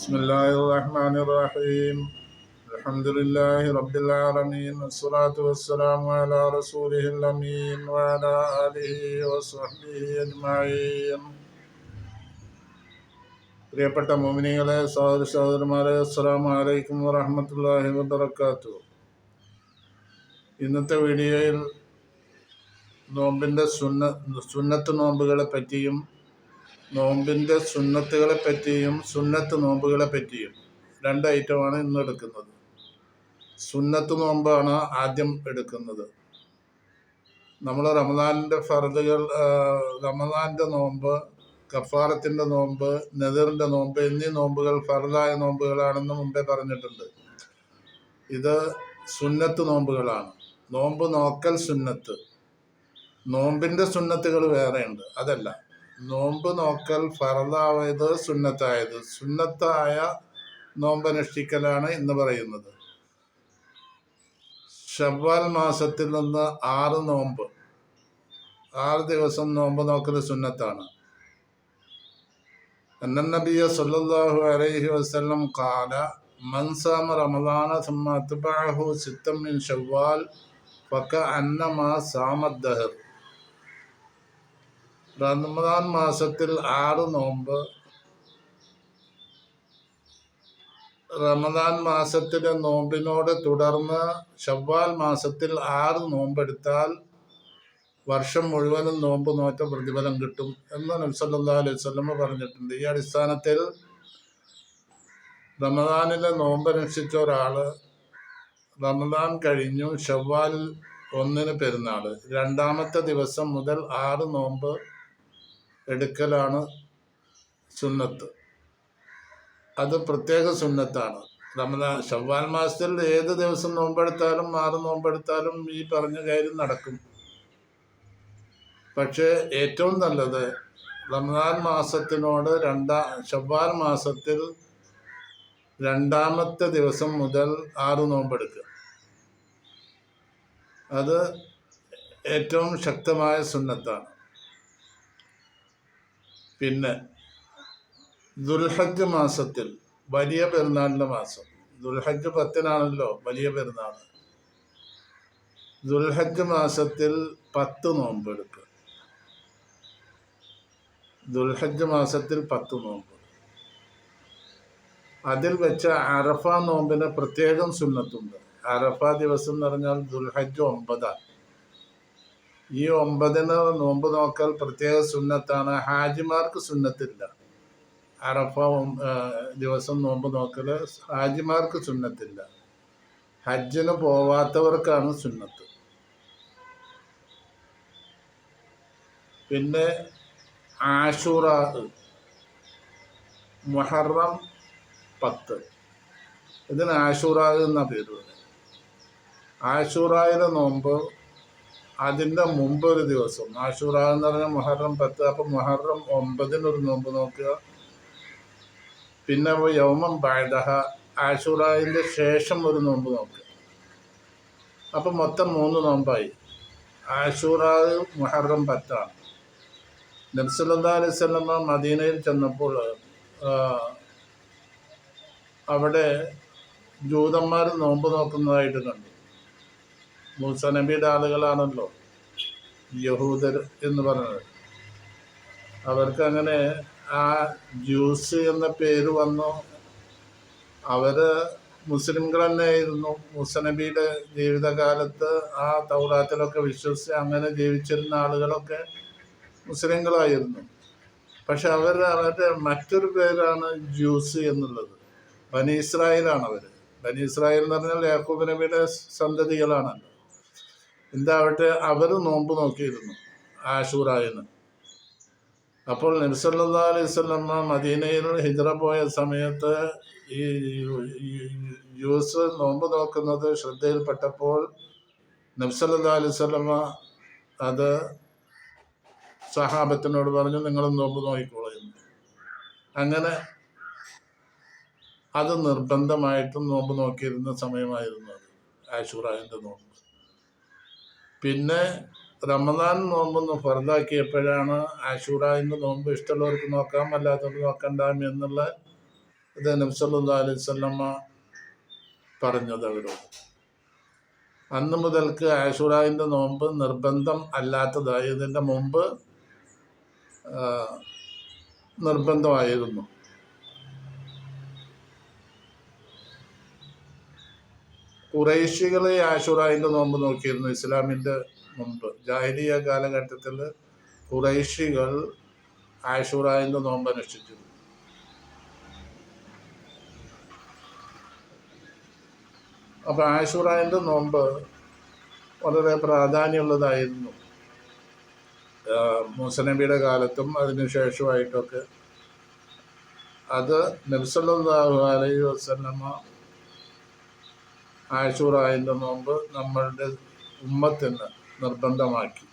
بسم الله الرحمن الرحيم الحمد لله رب العالمين والصلاة والسلام على رسوله الأمين وعلى آله وصحبه أجمعين പ്രിയപ്പെട്ട മോമിനികളെ സഹോദര സഹോദരന്മാരെ അസ്സാം വലൈക്കും വറഹമത്തല്ലാഹി വബർക്കാത്തു ഇന്നത്തെ വീഡിയോയിൽ നോമ്പിൻ്റെ സുന്ന സുന്നത്ത് നോമ്പുകളെ പറ്റിയും നോമ്പിന്റെ സുന്നത്തുകളെ പറ്റിയും സുന്നത്ത് നോമ്പുകളെ പറ്റിയും രണ്ട് ഐറ്റമാണ് ഇന്ന് എടുക്കുന്നത്. സുന്നത്ത് നോമ്പാണ് ആദ്യം എടുക്കുന്നത്. നമ്മൾ റമദാനിന്റെ ഫർദുകൾ റമദാന്റെ നോമ്പ് കഫാറത്തിന്റെ നോമ്പ് നെതിറിന്റെ നോമ്പ് എന്നീ നോമ്പുകൾ ഫർദായ നോമ്പുകളാണെന്ന് മുമ്പേ പറഞ്ഞിട്ടുണ്ട്. ഇത് സുന്നത്ത് നോമ്പുകളാണ്. നോമ്പ് നോക്കൽ സുന്നത്ത്. നോമ്പിന്റെ സുന്നത്തുകൾ വേറെയുണ്ട്. അതല്ല നോമ്പ് നോക്കൽ ഫറദായത് സുന്നത്തായത്. സുന്നത്തായ നോമ്പ് അനുഷ്ഠിക്കലാണ് ഇന്ന് പറയുന്നത്. ഷവ്വാൽ മാസത്തിൽ നിന്ന് ആറ് നോമ്പ്. ആറ് ദിവസം നോമ്പ് നോക്കൽ സുന്നത്താണ്. അന്നബിയ സല്ലാഹു അലൈഹി വസ്ലം കാല മൻസാമ റമദാന സമ്മ അത്ബാഹു സിത്തം മിൻ ഷവ്വാൽ പക്ക അന്നമ സാമദ്ദഹർ റമദാൻ മാസത്തിൽ ആറ് നോമ്പ്. റമദാൻ മാസത്തിലെ നോമ്പിനോട് തുടർന്ന് ഷവ്വാൽ മാസത്തിൽ ആറ് നോമ്പെടുത്താൽ വർഷം മുഴുവനും നോമ്പ് നോറ്റ പ്രതിഫലം കിട്ടും എന്ന് നബ്സല്ലാ അലൈഹി സ്വലമ പറഞ്ഞിട്ടുണ്ട്. ഈ അടിസ്ഥാനത്തിൽ റമദാനിലെ നോമ്പ് അനുഷ്ഠിച്ച ഒരാൾ റമദാൻ കഴിഞ്ഞു ഷവ്വാൽ ഒന്നിന് പെരുന്നാൾ. രണ്ടാമത്തെ ദിവസം മുതൽ ആറ് നോമ്പ് എടുക്കലാണ് സുന്നത്ത്. അത് പ്രത്യേക സുന്നത്താണ്. റമദാൻ ഷവ്വാൽ മാസത്തിൽ ഏത് ദിവസം നോമ്പെടുത്താലും ആറ് നോമ്പെടുത്താലും ഈ പറഞ്ഞ കാര്യം നടക്കും. പക്ഷേ ഏറ്റവും നല്ലത് റമദാൻ മാസത്തിനോട് രണ്ടാം ഷവ്വാൽ മാസത്തിൽ രണ്ടാമത്തെ ദിവസം മുതൽ ആറ് നോമ്പെടുക്കുക. അത് ഏറ്റവും ശക്തമായ സുന്നത്താണ്. പിന്നെ ദുൽഹജ്ജ് മാസത്തിൽ വലിയ പെരുന്നാളിന്റെ മാസം. ദുൽഹജ്ജ് പത്തിനാണല്ലോ വലിയ പെരുന്നാൾ. ദുൽഹജ്ജ് മാസത്തിൽ പത്ത് നോമ്പ് എടുക്കുക ദുൽഹജ്ജ് മാസത്തിൽ പത്ത് നോമ്പ്. അതിൽ വെച്ച അറഫ നോമ്പിന് പ്രത്യേകം സുന്നത്തുണ്ട്. അറഫ ദിവസം എന്ന് പറഞ്ഞാൽ ദുൽഹജ്ജ് ഒമ്പതാണ്. ഈ ഒമ്പതിന് നോമ്പ് നോക്കൽ പ്രത്യേക സുന്നത്താണ്. ഹാജിമാർക്ക് സുന്നത്തില്ല. അറഫ ദിവസം നോമ്പ് നോക്കൽ ഹാജിമാർക്ക് സുന്നത്തില്ല. ഹജ്ജിന് പോവാത്തവർക്കാണ് സുന്നത്ത്. പിന്നെ ആഷുറ മുഹറം പത്ത്. ഇതിന് ആഷുറ എന്ന പേര് ആഷുറായിലെ നോമ്പ് അതിന്റെ മുമ്പ് ഒരു ദിവസം ആഷൂറ എന്ന് പറഞ്ഞാൽ മുഹറം പത്ത് അപ്പം മുഹറം ഒമ്പതിനൊരു നോമ്പ് നോക്കുക. പിന്നെ യൗമം ബാദഹ ആഷൂറായിന്റെ ശേഷം ഒരു നോമ്പ് നോക്കുക. അപ്പം മൊത്തം മൂന്ന് നോമ്പായി. ആഷൂറ മുഹറം പത്താണ്. നബ്സല്ലാ അലൈഹി മദീനയിൽ ചെന്നപ്പോൾ അവിടെ ജൂതന്മാർ നോമ്പ് നോക്കുന്നതായിട്ട് കണ്ടു. മൂസ നബിയുടെ ആളുകളാണല്ലോ. യഹൂദർ എന്ന് പറഞ്ഞത്. അവർക്ക് അങ്ങനെ ആ ജ്യൂസ് എന്ന പേര് വന്നു. അവർ മുസ്ലിംകൾ തന്നെയായിരുന്നു മുസനബിയുടെ ജീവിതകാലത്ത് ആ തൗറാത്തിലൊക്കെ വിശ്വസിച്ച് അങ്ങനെ ജീവിച്ചിരുന്ന ആളുകളൊക്കെ മുസ്ലിങ്ങളായിരുന്നു പക്ഷെ അവർ അവരുടെ മറ്റൊരു പേരാണ് ജ്യൂസ് എന്നുള്ളത്. ബനി ഇസ്രായേലാണ് അവർ ബനി ഇസ്രായേൽ എന്ന് പറഞ്ഞാൽ യാക്കൂബ് നബിയുടെ സന്തതികളാണല്ലോ. എന്താവട്ടെ അവർ നോമ്പ് നോക്കിയിരുന്നു ആഷൂറായെന്ന്. അപ്പോൾ നബിസല്ലാ അലൈഹി സ്വലമ്മ മദീനയിൽ ഹിജറ പോയ സമയത്ത് ഈ യൂസ് നോമ്പ് നോക്കുന്നത് ശ്രദ്ധയിൽപ്പെട്ടപ്പോൾ നബ്സല്ലാ അലൈഹി സ്വലമ്മ അത് സഹാബത്തിനോട് പറഞ്ഞു നിങ്ങളും നോമ്പ് നോക്കിക്കോളുന്നു അങ്ങനെ അത് നിർബന്ധമായിട്ടും നോമ്പ് നോക്കിയിരുന്ന സമയമായിരുന്നു അത് നോമ്പ്. പിന്നെ റമദാൻ നോമ്പൊന്ന് ഫറദാക്കിയപ്പോഴാണ് ആഷൂറായിന്റെ നോമ്പ് ഇഷ്ടമുള്ളവർക്ക് നോക്കാം അല്ലാത്തവർക്ക് നോക്കണ്ട എന്നുള്ള ഇത് നബ്സല്ലാ അലൈഹി സ്വല്ലമ്മ പറഞ്ഞത് അവരോട്. അന്ന് മുതൽക്ക് ആഷുറായിന്റെ നോമ്പ് നിർബന്ധം അല്ലാത്തതായി ഇതിന്റെ മുമ്പ് നിർബന്ധമായിരുന്നു. കുറേശികളെ ആശുറായിന്റെ നോമ്പ് നോക്കിയിരുന്നു. ഇസ്ലാമിന്റെ മുമ്പ്. ജാഹിലിയ കാലഘട്ടത്തിൽ കുറേശികൾ ആശുറായിന്റെ നോമ്പ് അനുഷ്ഠിച്ചിരുന്നു. അപ്പോൾ ആശുറായിന്റെ നോമ്പ് വളരെ പ്രാധാന്യമുള്ളതായിരുന്നു. മൂസനബിയുടെ കാലത്തും അതിനുശേഷമായിട്ടൊക്കെ അത് നബ്സല്ലാഹു അലൈഹി വസല്ലമ ആഷുറായിന്റെ നോമ്പ് നമ്മളുടെ ഉമ്മത്തിന് നിർബന്ധമാക്കി.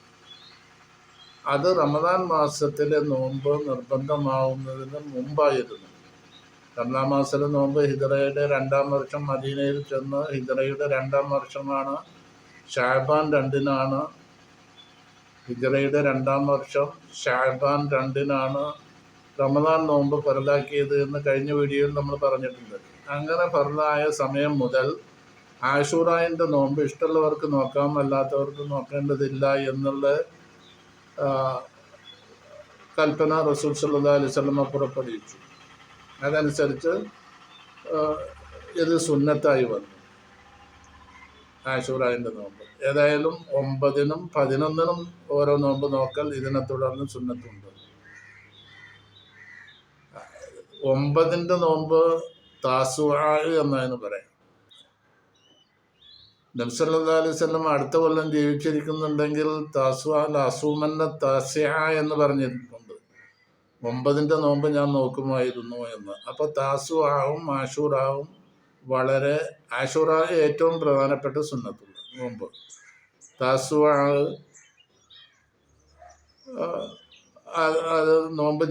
അത് റമദാൻ മാസത്തിലെ നോമ്പ് നിർബന്ധമാവുന്നതിന് മുമ്പായിരുന്നു. രണ്ടാം മാസത്തിലെ നോമ്പ് ഹിജറയുടെ രണ്ടാം വർഷം മദീനയിൽ ചെന്ന് ഹിജറയുടെ രണ്ടാം വർഷമാണ്. ഷാബാൻ രണ്ടിനാണ്. ഹിജറയുടെ രണ്ടാം വർഷം ഷാബാൻ രണ്ടിനാണ് റമദാൻ നോമ്പ് ഫറലാക്കിയത് എന്ന് കഴിഞ്ഞ വീഡിയോയിൽ നമ്മൾ പറഞ്ഞിട്ടുണ്ട്. അങ്ങനെ ഫറലായ സമയം മുതൽ ആഷൂറായിന്റെ നോമ്പ് ഇഷ്ടമുള്ളവർക്ക് നോക്കാം അല്ലാത്തവർക്ക് നോക്കേണ്ടതില്ല എന്നുള്ള കൽപ്പന റസൂൽ സല്ലാ അലൈഹി സ്വലമ പുറപ്പെടുവിച്ചു. അതനുസരിച്ച് ഇത് സുന്നത്തായി വന്നു ആഷൂറായിന്റെ നോമ്പ്. ഏതായാലും ഒമ്പതിനും പതിനൊന്നിനും ഓരോ നോമ്പ് നോക്കൽ ഇതിനെ തുടർന്ന് സുന്നത്തുണ്ട്. ഒമ്പതിന്റെ നോമ്പ് താസുആ എന്നതിന് പറയാം. നബ്സല്ലാ അലൈഹി അടുത്ത കൊല്ലം ജീവിച്ചിരിക്കുന്നുണ്ടെങ്കിൽ താസുആ അസൂമന്ന താസ്യ എന്ന് പറഞ്ഞിട്ടുണ്ട്. ഒമ്പതിന്റെ നോമ്പ് ഞാൻ നോക്കുമായിരുന്നു എന്ന്. അപ്പോൾ താസുആവും ആഷൂറാവും വളരെ ആഷൂറ ഏറ്റവും പ്രധാനപ്പെട്ട സുന്നത്തുള്ള നോമ്പ്. താസുആ അത് നോമ്പ്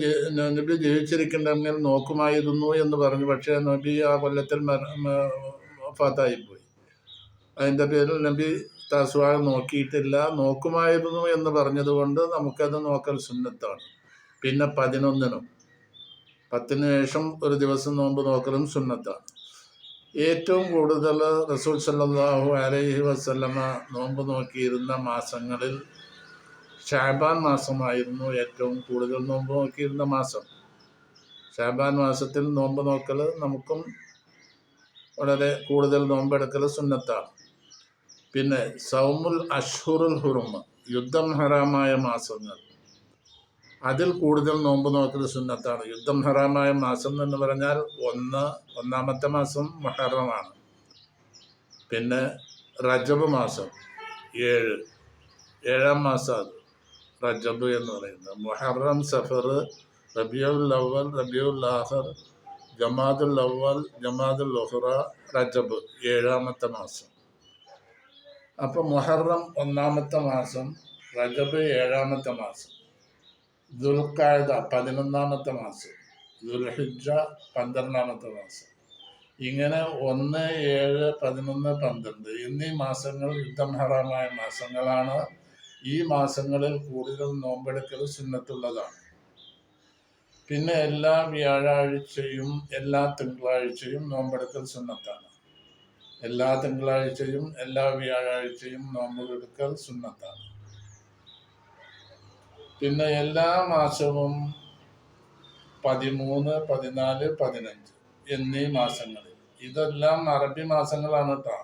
നബി ജീവിച്ചിരിക്കണമെങ്കിൽ നോക്കുമായിരുന്നു എന്ന് പറഞ്ഞു. പക്ഷേ നബി ആ കൊല്ലത്തിൽ ഫാത്തായിപ്പോയി അതിന്റെ പേരിൽ നബി തസ്വാ നോക്കിയിട്ടില്ല നോക്കുമായിരുന്നു എന്ന് പറഞ്ഞതുകൊണ്ട് നമുക്കത് നോക്കൽ സുന്നത്താണ്. പിന്നെ പതിനൊന്നിനും പത്തിന് ശേഷം ഒരു ദിവസം നോമ്പ് നോക്കലും സുന്നത്താണ്. ഏറ്റവും കൂടുതൽ റസൂൽ സല്ലാഹു അലൈഹി വസല്ലമ നോമ്പ് നോക്കിയിരുന്ന മാസങ്ങളിൽ ഷാബാൻ മാസമായിരുന്നു ഏറ്റവും കൂടുതൽ നോമ്പ് നോക്കിയിരുന്ന മാസം. ഷാബാൻ മാസത്തിൽ നോമ്പ് നോക്കൽ നമുക്കും വളരെ കൂടുതൽ നോമ്പെടുക്കൽ സുന്നത്താണ്. പിന്നെ സൗമുൽ അഷ്ഹുറുൽ ഹുറുമ യുദ്ധം ഹറാമായ മാസങ്ങൾ. അതിൽ കൂടുതൽ നോമ്പ് നോക്കൽ സുന്നത്താണ്. യുദ്ധം ഹറാമായ മാസം എന്ന് പറഞ്ഞാൽ ഒന്ന് ഒന്നാമത്തെ മാസം മഹറമാണ്. പിന്നെ റജബ് മാസം ഏഴ് ഏഴാം മാസം അത് റജബ് എന്ന് പറയുന്നത്. മുഹറം സഫർ റബിയുൽ അവൽ റബിയുൽ ആഹർ ജമാദുൽ അവൽ ജമാദുൽ ഉഹ്റ റജബ് ഏഴാമത്തെ മാസം. അപ്പോൾ മുഹറം ഒന്നാമത്തെ മാസം റജബ് ഏഴാമത്തെ മാസം ദുൽഖായത പതിനൊന്നാമത്തെ മാസം ദുൽഹിജ പന്ത്രണ്ടാമത്തെ മാസം. ഇങ്ങനെ ഒന്ന് ഏഴ് പതിനൊന്ന് പന്ത്രണ്ട് എന്നീ മാസങ്ങൾ യുദ്ധം ഹറാമായ മാസങ്ങളാണ്. ഈ മാസങ്ങളിൽ കൂടുതൽ നോമ്പെടുക്കൽ സുന്നത്തുള്ളതാണ്. പിന്നെ എല്ലാ വ്യാഴാഴ്ചയും എല്ലാ തിങ്കളാഴ്ചയും നോമ്പെടുക്കൽ സുന്നത്താണ്. എല്ലാ തിങ്കളാഴ്ചയും എല്ലാ വ്യാഴാഴ്ചയും നോമ്പെടുക്കൽ സുന്നത്താണ്. പിന്നെ എല്ലാ മാസവും പതിമൂന്ന് പതിനാല് പതിനഞ്ച് എന്നീ മാസങ്ങളിൽ. ഇതെല്ലാം അറബി മാസങ്ങളാണ് കേട്ടോ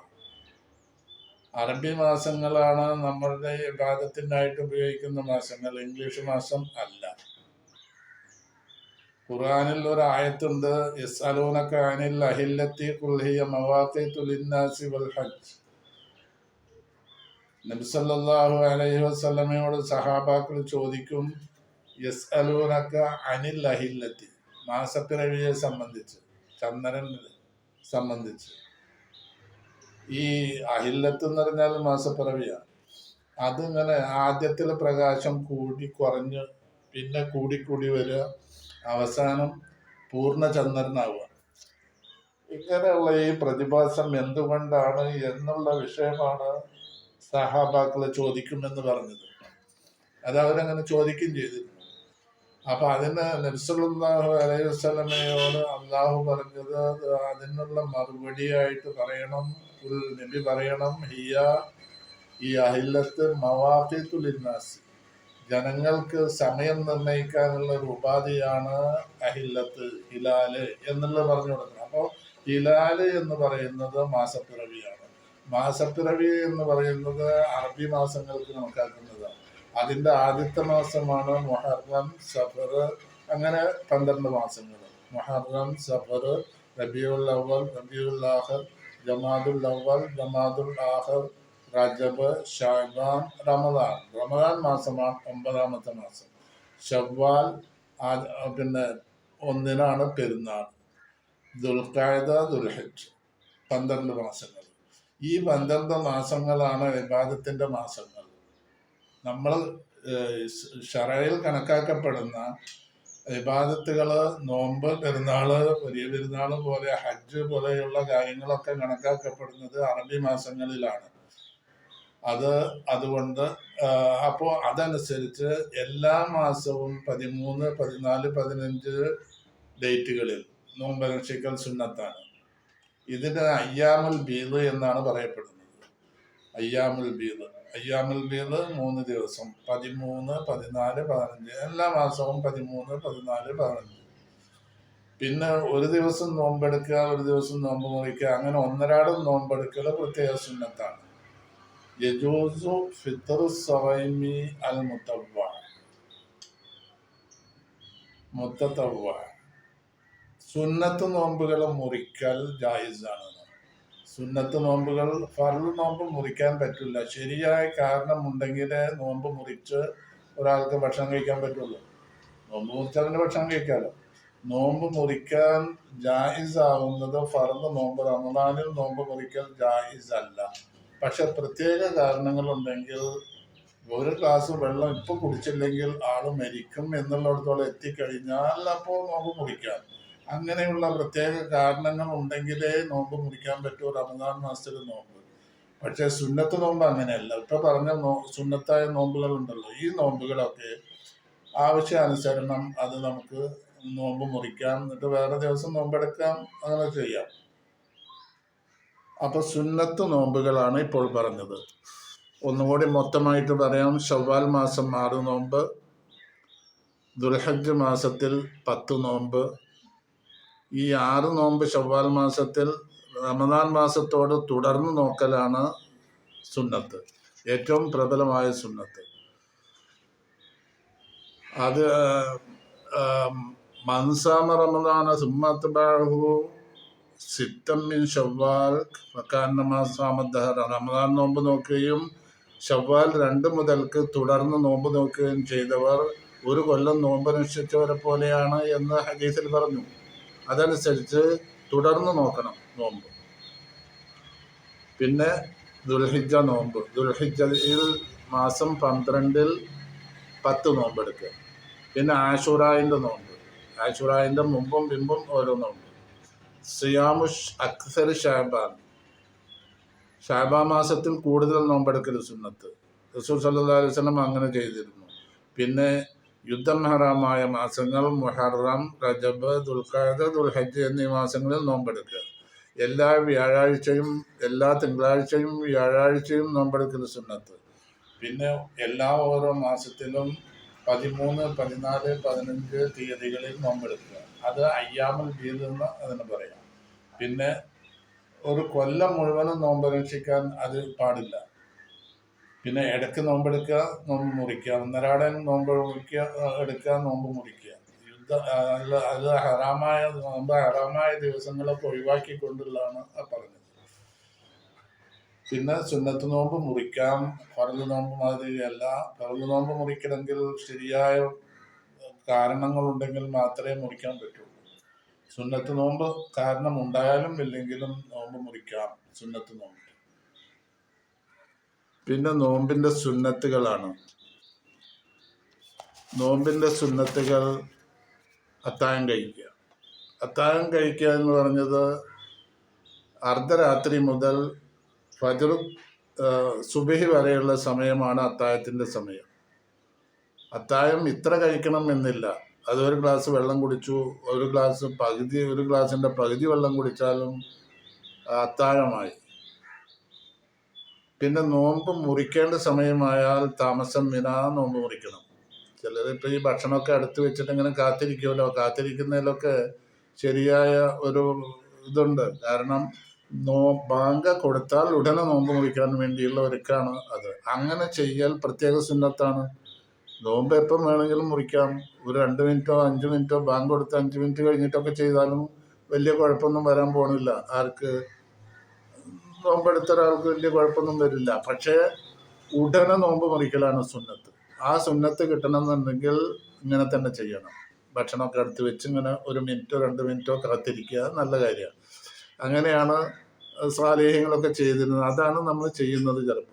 അറബി മാസങ്ങളാണ് നമ്മളുടെ വിവാദത്തിനായിട്ട് ഉപയോഗിക്കുന്ന മാസങ്ങൾ. ഇംഗ്ലീഷ് മാസം അല്ല. ഖുർആനിൽ ഒരു ആയത്തുണ്ട് യസ്അലൂനക അനിൽ അഹില്ലത്തി മവാഖീതു ലിന്നാസി വൽ നബി സല്ലല്ലാഹു അലൈഹി വസല്ലമയോട് സഹാബാക്കൾ ചോദിക്കും യസ് അലൂനക്ക അനിൽ അഹില്ലത്തി മാസപ്പിറവിയെ സംബന്ധിച്ച് ചന്ദ്രൻ സംബന്ധിച്ച്. ഈ അഹില്ലത്ത് എന്ന് പറഞ്ഞാൽ മാസപ്പിറവിയാണ്. അതിങ്ങനെ ആദ്യത്തിലെ പ്രകാശം കൂടി കുറഞ്ഞ് പിന്നെ കൂടി കൂടി വരിക. അവസാനം പൂർണ ചന്ദ്രനാവുക ഇങ്ങനെയുള്ള ഈ പ്രതിഭാസം എന്തുകൊണ്ടാണ് എന്നുള്ള വിഷയമാണ് സഹാബാക്കളെ ചോദിക്കുമെന്ന് പറഞ്ഞത്. അത് അവരങ്ങനെ ചോദിക്കുകയും ചെയ്തിരുന്നു അപ്പൊ അതിന് നബ്സല്ലാഹു അലൈഹി വസ്ലമയോട് അള്ളാഹു പറഞ്ഞത് അതിനുള്ള മറുപടിയായിട്ട് പറയണം നബി പറയണം ഹിയ ഈ അഹില്ലത്ത് മവാഫിത്തുലിന്നാസ് ജനങ്ങൾക്ക് സമയം നിർണയിക്കാനുള്ള ഒരു ഉപാധിയാണ് അഹില്ലത്ത് ഹിലാൽ എന്നുള്ളത് പറഞ്ഞു കൊടുക്കുന്നത്. അപ്പോൾ ഹിലാൽ എന്ന് പറയുന്നത് മാസപ്പിറവിയാണ്. മാസപ്പിറവി എന്ന് പറയുന്നത് അറബി മാസങ്ങൾക്ക് കണക്കാക്കുന്നതാണ്. അതിന്റെ ആദ്യത്തെ മാസമാണ് മൊഹറം സഫർ അങ്ങനെ പന്ത്രണ്ട് മാസങ്ങൾ. മൊഹറം സഫർ റബിയുൽ അവൽ റബിയുൽ ആഹർ ജമാദുൽ അവൽ ജമാദുൽ ആഹർ റജബ് ഷാബാൻ റമദാൻ. റമദാൻ മാസമാണ് ഒമ്പതാമത്തെ മാസം. ഷവ്വാൽ പിന്നെ ഒന്നിനാണ് പെരുന്നാൾ. ദുൽഖായത ദുൽഹജ്. പന്ത്രണ്ട് മാസങ്ങൾ. ഈ പന്ത്രണ്ട് മാസങ്ങളാണ് വിവാദത്തിന്റെ മാസങ്ങൾ. നമ്മൾ ഷറയിൽ കണക്കാക്കപ്പെടുന്ന വിവാദത്തുകൾ നോമ്പ് പെരുന്നാൾ വലിയ പെരുന്നാൾ പോലെ ഹജ്ജ് പോലെയുള്ള കാര്യങ്ങളൊക്കെ കണക്കാക്കപ്പെടുന്നത് അറബി മാസങ്ങളിലാണ്. അത് അതുകൊണ്ട് അപ്പോൾ അതനുസരിച്ച് എല്ലാ മാസവും പതിമൂന്ന് പതിനാല് പതിനഞ്ച് ഡേറ്റുകളിൽ നോമ്പരക്ഷിക്കൽ സുന്നത്താണ്. ഇതിന് അയ്യാമുൽ ബീദ് എന്നാണ് പറയപ്പെടുന്നത്. അയ്യാമുൽ ബീദ്. അയ്യാമുൽ ബീദ് മൂന്ന് ദിവസം. പതിമൂന്ന് പതിനാല് പതിനഞ്ച്. എല്ലാ മാസവും പതിമൂന്ന് പതിനാല് പതിനഞ്ച്. പിന്നെ ഒരു ദിവസം നോമ്പെടുക്കുക ഒരു ദിവസം നോമ്പ് മുറിക്കുക അങ്ങനെ ഒന്നരാടും നോമ്പെടുക്കൽ പ്രത്യേക സുന്നത്താണ്. യജൂസു ഫിത്തർ സവൈമി അൽ മുത്തവ്വ മുത്തത്തവ്വ സുന്നത്ത് നോമ്പുകൾ മുറിക്കൽ ജായിസാണ് സുന്നത്ത് നോമ്പുകൾ ഫർൾ നോമ്പ് മുറിക്കാൻ പറ്റില്ല. ശരിയായ കാരണമുണ്ടെങ്കിലേ നോമ്പ് മുറിച്ച് ഒരാൾക്ക് ഭക്ഷണം കഴിക്കാൻ പറ്റുള്ളൂ. നോമ്പ് മുറിച്ചവന് ഭക്ഷണം കഴിക്കാമല്ലോ നോമ്പ് മുറിക്കാൻ ജായിസ് ആവുന്നത് ഫറന്ന് നോമ്പ് റമദാനിൽ നോമ്പ് മുറിക്കൽ ജായിസ് അല്ല പക്ഷെ പ്രത്യേക കാരണങ്ങളുണ്ടെങ്കിൽ ഒരു ഗ്ലാസ് വെള്ളം ഇപ്പൊ കുടിച്ചില്ലെങ്കിൽ ആൾ മരിക്കും എന്നുള്ളിടത്തോളം എത്തിക്കഴിഞ്ഞാൽ അപ്പോൾ നോമ്പ് മുറിക്കാം. അങ്ങനെയുള്ള പ്രത്യേക കാരണങ്ങൾ ഉണ്ടെങ്കിലേ നോമ്പ് മുറിക്കാൻ പറ്റൂ റമദാൻ മാസത്തിൽ നോമ്പ്. പക്ഷേ സുന്നത്ത് നോമ്പ് അങ്ങനെയല്ല. ഇപ്പൊ പറഞ്ഞ നോ സുന്നത്തായ നോമ്പുകളുണ്ടല്ലോ. ഈ നോമ്പുകളൊക്കെ ആവശ്യാനുസരണം അത് നമുക്ക് നോമ്പ് മുറിക്കാം. എന്നിട്ട് വേറെ ദിവസം നോമ്പെടുക്കാം അങ്ങനെ ചെയ്യാം. അപ്പൊ സുന്നത്ത് നോമ്പുകളാണ് ഇപ്പോൾ പറഞ്ഞത്. ഒന്നുകൂടി മൊത്തമായിട്ട് പറയാം. ഷവ്വാൽ മാസം ആറ് നോമ്പ് ദുൽഹജ് മാസത്തിൽ പത്ത് നോമ്പ്. ഈ ആറ് നോമ്പ് ഷവ്വാൽ മാസത്തിൽ റമദാൻ മാസത്തോട് തുടർന്ന് നോക്കലാണ് സുന്നത്ത്. ഏറ്റവും പ്രബലമായ സുന്നത്ത്. അത് മൻസാമ റമദാന സുമ്മത്ത് സിത്തം മിൻ ഷവ്വാൽ മക്കാന്നമാസാമദ്ദഹർ റമദാൻ നോമ്പ് നോക്കുകയും ഷവ്വാൽ രണ്ട് മുതൽക്ക് തുടർന്ന് നോമ്പ് നോക്കുകയും ചെയ്തവർ ഒരു കൊല്ലം നോമ്പ് അനുഷ്ഠിച്ചവരെ പോലെയാണ് എന്ന് ഹദീസിൽ പറഞ്ഞു. അതനുസരിച്ച് തുടർന്ന് നോക്കണം നോമ്പ്. പിന്നെ ദുൽഹിജ നോമ്പ്. ദുൽഹിജയിൽ മാസം പന്ത്രണ്ടിൽ പത്ത് നോമ്പെടുക്കുക. പിന്നെ ആഷുറായിന്റെ നോമ്പ്. ആഷുറായിന്റെ മുമ്പും പിമ്പും ഓരോ നോമ്പ്. സിയാമുഷ് അക്സർ ഷാബാൻ ഷാബാ മാസത്തിൽ കൂടുതൽ നോമ്പെടുക്കൽ സുന്നത്ത്. റസൂൽ സല്ലല്ലാഹു അലൈഹി വസല്ലം അങ്ങനെ ചെയ്തിരുന്നു. പിന്നെ യുദ്ധം ഹറാമായ മാസങ്ങൾ മുഹറം റജബ് ദുൽഖാദ ദുൽഹജ്ജ് എന്നീ മാസങ്ങളിൽ നോമ്പെടുക്കുക. എല്ലാ വ്യാഴാഴ്ചയും എല്ലാ തിങ്കളാഴ്ചയും വ്യാഴാഴ്ചയും നോമ്പെടുക്കൽ സുന്നത്ത്. പിന്നെ എല്ലാ ഓരോ മാസത്തിലും പതിമൂന്ന് പതിനാല് പതിനഞ്ച് തീയതികളിൽ നോമ്പെടുക്കുക. അത് അയ്യാമൽ ബീദ് എന്ന് അതിന് പറയാം. പിന്നെ ഒരു കൊല്ലം മുഴുവനും നോമ്പനുഷ്ഠിക്കാൻ അത് പാടില്ല. പിന്നെ ഇടയ്ക്ക് നോമ്പെടുക്കുക നോമ്പ് മുറിക്കുക. ഒന്നരാടൻ നോമ്പ് മുറിക്കുക എടുക്കുക നോമ്പ് മുറിക്കുക. യുദ്ധ അത് ഹറാമായ നോമ്പ് ഹറാമായ ദിവസങ്ങളൊക്കെ ഒഴിവാക്കിക്കൊണ്ടുള്ളതാണ് പറഞ്ഞത്. പിന്നെ സുന്നത്ത് നോമ്പ് മുറിക്കാം. ഫറൽ നോമ്പ് മാതിരിയല്ല ഫറൽ നോമ്പ് മുറിക്കണമെങ്കിൽ ശരിയായ കാരണങ്ങളുണ്ടെങ്കിൽ മാത്രമേ മുറിക്കാൻ പറ്റുള്ളൂ സുന്നത്ത് നോമ്പ് കാരണം ഉണ്ടായാലും ഇല്ലെങ്കിലും നോമ്പ് മുറിക്കാം. സുന്നത്ത് നോമ്പ്. പിന്നെ നോമ്പിന്റെ സുന്നത്തുകളാണ്. നോമ്പിന്റെ സുന്നത്തുകൾ അത്താഴം കഴിക്കുക. അത്താഴം കഴിക്കുക എന്ന് പറഞ്ഞത് അർദ്ധരാത്രി മുതൽ ഫജർ സുബഹി വരെയുള്ള സമയമാണ് അത്താഴത്തിന്റെ സമയം. അത്താഴം ഇത്ര കഴിക്കണം എന്നില്ല അത് ഒരു ഗ്ലാസ് വെള്ളം കുടിച്ചു. ഒരു ഗ്ലാസ് പകുതി ഒരു ഗ്ലാസിന്റെ പകുതി വെള്ളം കുടിച്ചാലും അത്താഴമായി. പിന്നെ നോമ്പ് മുറിക്കേണ്ട സമയമായാൽ താമസം വിനാ നോമ്പ് മുറിക്കണം. ചിലരിപ്പോൾ ഈ ഭക്ഷണമൊക്കെ അടുത്ത് വെച്ചിട്ട് ഇങ്ങനെ കാത്തിരിക്കുമല്ലോ. കാത്തിരിക്കുന്നതിലൊക്കെ ശരിയായ ഒരു ഇതുണ്ട്. കാരണം നോ ബാങ്ക് കൊടുത്താൽ ഉടനെ നോമ്പ് മുറിക്കാൻ വേണ്ടിയുള്ള ഒരുക്കാണ് അത്. അങ്ങനെ ചെയ്യാൽ പ്രത്യേക സുന്നത്താണ്. നോമ്പ് എപ്പം വേണമെങ്കിലും മുറിക്കാം. ഒരു രണ്ട് മിനിറ്റോ അഞ്ച് മിനിറ്റോ ബാങ്ക് കൊടുത്ത് അഞ്ച് മിനിറ്റ് കഴിഞ്ഞിട്ടൊക്കെ ചെയ്താലും വലിയ കുഴപ്പമൊന്നും വരാൻ പോണില്ല. ആർക്ക് നോമ്പെടുത്ത ഒരാൾക്ക് വലിയ കുഴപ്പമൊന്നും വരില്ല. പക്ഷേ ഉടനെ നോമ്പ് മുറിക്കലാണ് സുന്നത്ത്. ആ സുന്നത്ത് കിട്ടണമെന്നുണ്ടെങ്കിൽ ഇങ്ങനെ തന്നെ ചെയ്യണം. ഭക്ഷണമൊക്കെ എടുത്ത് വെച്ച് ഇങ്ങനെ ഒരു മിനിറ്റോ രണ്ട് മിനിറ്റോ കാത്തിരിക്കുക നല്ല കാര്യമാണ്. അങ്ങനെയാണ് സ്വാലേഹ്യങ്ങളൊക്കെ ചെയ്തിരുന്നത്. അതാണ് നമ്മൾ ചെയ്യുന്നത് ചിലപ്പോൾ.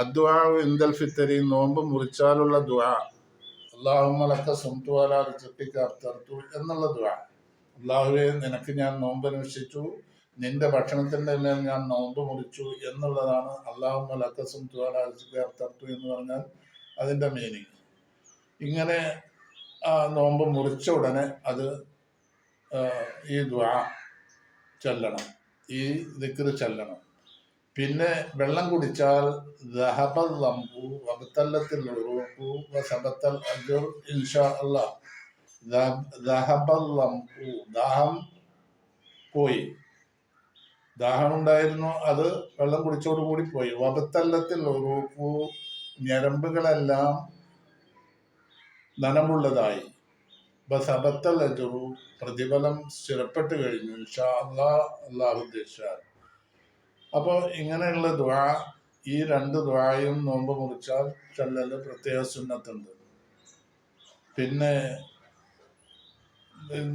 അദ്വാ ഇന്ദൽ ഫിത്തരി നോമ്പ് മുറിച്ചാലുള്ള ദ്വാ. അള്ളാഹുമലക്ക സുംതുവാല റിച്ചപ്പിക്കർത്തു എന്നുള്ള ദ്വാ. അള്ളാഹുവെ നിനക്ക് ഞാൻ നോമ്പ് അനുഷ്ഠിച്ചു. നിന്റെ ഭക്ഷണത്തിന്റെ മേൽ ഞാൻ നോമ്പ് മുറിച്ചു എന്നുള്ളതാണ് അള്ളാഹുമലക്ക സുംതുവാല റിച്ചപ്പിക്കർത്തു എന്ന് പറഞ്ഞാൽ അതിന്റെ മീനിങ് ഇങ്ങനെ നോമ്പ് മുറിച്ച ഉടനെ അത് ഈ ദ്വാ ചൊല്ലണം. ഈ ദിക്ർ ചൊല്ലണം. പിന്നെ വെള്ളം കുടിച്ചാൽ ദഹബൽ ലംബു വബത്തല്ലത്തിൽ ഉറുപ്പു വസബത്തൽ അജുർ ഇൻഷാ അല്ലാ ദഹബൽ ലംബു ദാഹം പോയി. ദാഹം ഉണ്ടായിരുന്നു അത് വെള്ളം കുടിച്ചോടുകൂടി പോയി. വബത്തല്ലത്തിൽ ഉറുപ്പു ഞരമ്പുകളെല്ലാം നനമുള്ളതായി ബസബത്തൽ അജുറു പ്രതിഫലം സ്ഥിരപ്പെട്ട് കഴിഞ്ഞു ഇൻഷാ അല്ലാ അള്ളാഹു അപ്പോൾ ഇങ്ങനെയുള്ള ദ്വാ ഈ രണ്ട് ദ്വായും നോമ്പ് മുറിച്ചാൽ ചെല്ലല് പ്രത്യേക സുന്നത്തുണ്ട്. പിന്നെ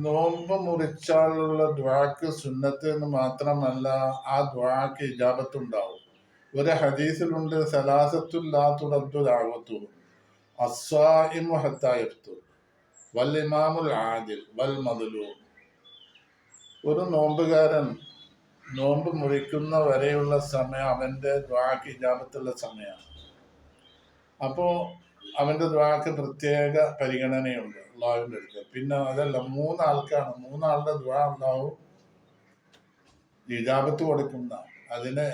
നോമ്പ് മുറിച്ചാലുള്ള ദ്വാക്ക് സുന്നത്ത് എന്ന് മാത്രമല്ല ആ ദ്വാക്ക് ഇജാബത്തുണ്ടാവും. ഒരു ഹദീസിലുണ്ട് സലാസത്തുല്ലാത്തുടത്തു ദാവത്തു അസ്വാഇമു ഹത്തായത്തു വൽ ഇമാമുൽ ആദിൽ വൽ മദലൂം. ഒരു നോമ്പുകാരൻ നോമ്പ് മുറിക്കുന്ന വരെയുള്ള സമയം അവന്റെ ദ്വാക്ക് ഇജാബത്തുള്ള സമയമാണ്. അപ്പോൾ അവന്റെ ദ്വാക്ക് പ്രത്യേക പരിഗണനയുണ്ട് അള്ളാഹുവിന്റെ അടുത്ത്. പിന്നെ അതല്ല മൂന്നാൾക്കാണ്. മൂന്നാളുടെ ദ്വാ അള്ളാഹു ഇജാബത്ത് കൊടുക്കുന്ന. അതിനെ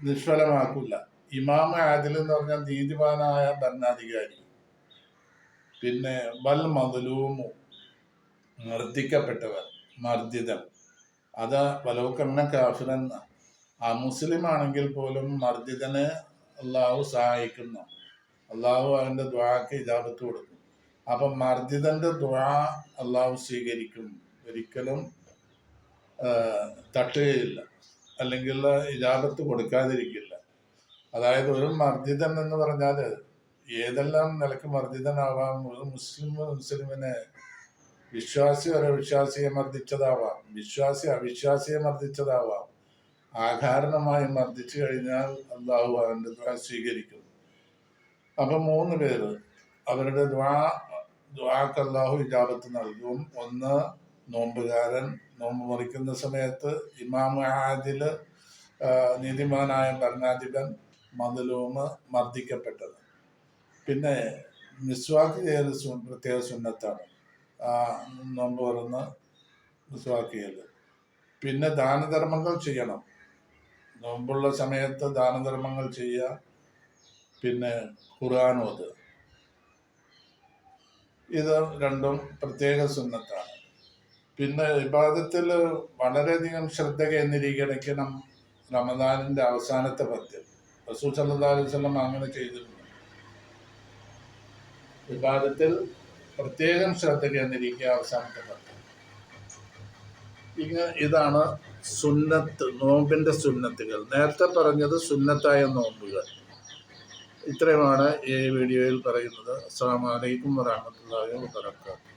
നിഷ്ഫലമാക്കില്ല ഇമാമ ആദിൽ എന്ന് പറഞ്ഞാൽ നീതിമാനായ ഭരണാധികാരി. പിന്നെ വൽ മതലൂമു മർദ്ദിക്കപ്പെട്ടവർ മർദ്ദിതൻ അത് വലവുക്കണ്ണ കാഫിറെന്ന ആ മുസ്ലിം ആണെങ്കിൽ പോലും മർദ്ദിതനെ അള്ളാഹു സഹായിക്കുന്നു. അള്ളാഹു അവന്റെ ദ്വാക്ക് ഇജാബത്ത് കൊടുക്കും. അപ്പം മർദ്ദിതന്റെ ദ്വാ അള്ളാഹു സ്വീകരിക്കും. ഒരിക്കലും തട്ടുകയില്ല. അല്ലെങ്കിൽ ഇജാബത്ത് കൊടുക്കാതിരിക്കില്ല. അതായത് ഒരു മർദ്ദിതൻ എന്ന് പറഞ്ഞാൽ ഏതെല്ലാം നിലയ്ക്ക് മർദ്ദിതനാവാം? ഒരു മുസ്ലിം മുസ്ലിമിനെ വിശ്വാസി ഒരു വിശ്വാസിയെ മർദ്ദിച്ചതാവാം. വിശ്വാസി അവിശ്വാസിയെ മർദ്ദിച്ചതാവാം. ആകാരണമായി മർദ്ദിച്ചു കഴിഞ്ഞാൽ അള്ളാഹു അവന്റെ ദ്വാ സ്വീകരിക്കും. അപ്പം മൂന്ന് പേര് അവരുടെ ദ്വാ ദ്വാക്ക് അള്ളാഹു ഇജാബത്ത് നൽകും. ഒന്ന് നോമ്പുകാരൻ നോമ്പ് മുറിക്കുന്ന സമയത്ത് ഇമാം ആദിൽ നീതിമാനായ ഭരണാധിപൻ മതലൂമ് മർദ്ദിക്കപ്പെട്ടത്. പിന്നെ മിസ്വാക്ക് ചെയ്യൽ പ്രത്യേക സുന്നത്താണ്. നോമ്പ് ചെയ്യൽ പിന്നെ ദാനധർമ്മങ്ങൾ ചെയ്യണം. നോമ്പുള്ള സമയത്ത് ദാനധർമ്മങ്ങൾ ചെയ്യുക. പിന്നെ ഖുർആൻ അത്. ഇത് രണ്ടും പ്രത്യേക സുന്നത്താണ്. പിന്നെ വിവാദത്തിൽ വളരെയധികം ശ്രദ്ധ കേന്ദ്രീകരിക്കണം റമദാനിന്റെ അവസാനത്തെ പദ്യം റസൂൽ സല്ലല്ലാഹു അലൈഹി വസല്ലം അങ്ങനെ ചെയ്തിട്ടുണ്ട്. വിവാദത്തിൽ പ്രത്യേകം ശ്രദ്ധ കേന്ദ്രീകരിക്കുക അവസാനത്തെ ഇങ്ങ ഇതാണ് സുന്നത്ത് നോമ്പിന്റെ സുന്നത്തുകൾ. നേരത്തെ പറഞ്ഞത് സുന്നത്തായ നോമ്പുകൾ. ഇത്രയുമാണ് ഈ വീഡിയോയിൽ പറയുന്നത്. അസ്സാം വലൈക്കും വറഹമത്തല്ലാഹി വാബർക്കാത്തു